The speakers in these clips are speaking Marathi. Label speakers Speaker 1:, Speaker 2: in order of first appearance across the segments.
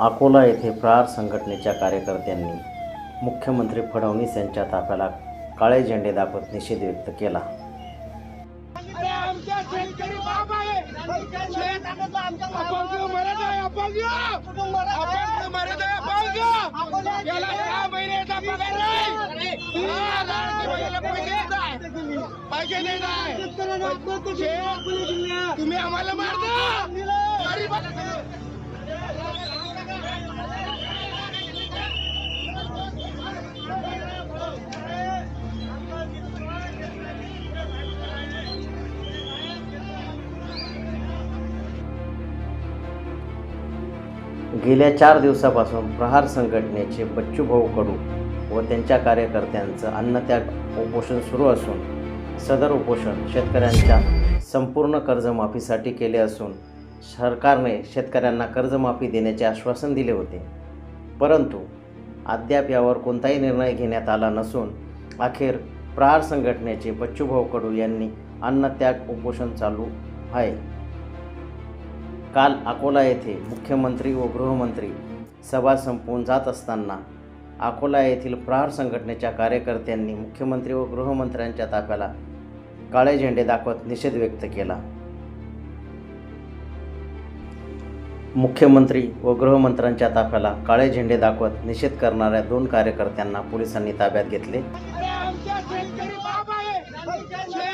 Speaker 1: अकोला येथे प्रहार संघटनेच्या कार्यकर्त्यांनी मुख्यमंत्री फडणवीस यांच्या ताफ्याला काळे झेंडे दाखवत निषेध व्यक्त केला.
Speaker 2: अरे आमच्या शेतकरी
Speaker 1: गेल्या चार दिवसापासून प्रहार संघटनेचे बच्चूभाऊ कडू व त्यांच्या कार्यकर्त्यांचं अन्नत्याग उपोषण सुरू असून सदर उपोषण शेतकऱ्यांच्या संपूर्ण कर्जमाफीसाठी केले असून सरकारने शेतकऱ्यांना कर्जमाफी देण्याचे आश्वासन दिले होते. परंतु अद्याप यावर कोणताही निर्णय घेण्यात आला नसून अखेर प्रहार संघटनेचे बच्चूभाऊ कडू यांनी अन्नत्याग उपोषण चालू आहे. काल अकोला येथे मुख्यमंत्री व गृहमंत्री सभा संपवून जात असताना अकोला येथील प्रहार संघटनेच्या कार्यकर्त्यांनी मुख्यमंत्री व गृहमंत्र्यांच्या ताफ्याला काळे झेंडे दाखवत निषेध व्यक्त केला. मुख्यमंत्री व गृहमंत्र्यांच्या ताफ्याला काळे झेंडे दाखवत निषेध करणाऱ्या दोन कार्यकर्त्यांना पोलिसांनी ताब्यात घेतले.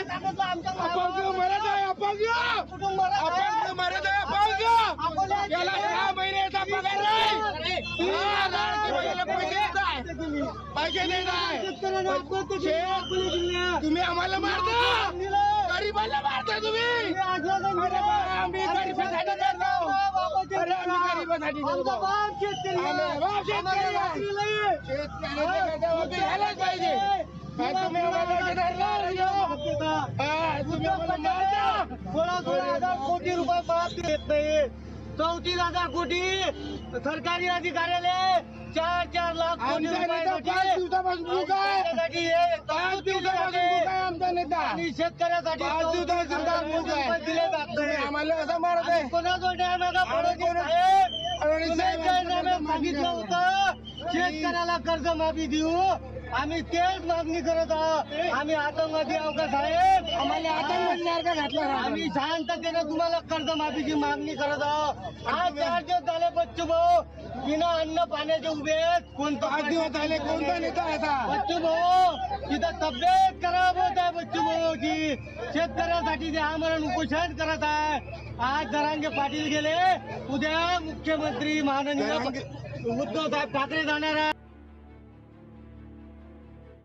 Speaker 2: अरे आमच्या शेतकरी बाप आहे शेत, अपंग मरत आहे अपंग अपंग मरत आहे अपंग याला सहा महिन्याचा पगार नाही हा, लाडकी बहिणीला पैसे देत आहे पैसे देत आहे शेत, तुम्ही आम्हाला मारता गरीबाला मारता तुम्ही अरे बा, आम्ही गरिबासाठी करतो अरे आम्ही गरिबासाठी करतो आम्ही बाप शेतकरी आहे. शेतकऱ्याच्या कर्जावरती घ्यायलाच पाहिजे काय तुम्ही आम्हाला धरणार हा, तुम्ही आम्हाला मारता
Speaker 3: सोळा सोळा हजार कोटी रुपये परत देत नाही. चौतीस हजार कोटी सरकारी अधिकाऱ्याले चार चार लाख कोटी रुपयासाठी शेतकऱ्यासाठी हे आणि दिले जात
Speaker 2: तुम्ही
Speaker 3: नाही
Speaker 2: आम्हाला मारत आहे.
Speaker 3: न्याय सांगितलं होतं शेतकऱ्याला कर्ज माफी देऊ. आम्ही तेच मागणी करत आहोत. आम्ही आतंकवादी आहोत का साहेब?
Speaker 2: आम्हाला आतंकवादी घातला
Speaker 3: आम्ही शांततेने तुम्हाला कर्जमाफीची मागणी करत आहोत. आज चार दिवस झाले बच्चू भाऊ बिना अन्न पाण्याचे उभे आहेत. कोणतं
Speaker 2: पाच दिवस झाले कोणता नेता असा
Speaker 3: बच्चू भाऊ तिथं तब्येत खराब होत आहे बच्चू भाऊची. शेतकऱ्यासाठी ते आमरण उपोषण करत आहे. आज जरांगे पाटील गेले. उद्या मुख्यमंत्री माननीय उद्धव साहेब ठाकरे जाणार आहे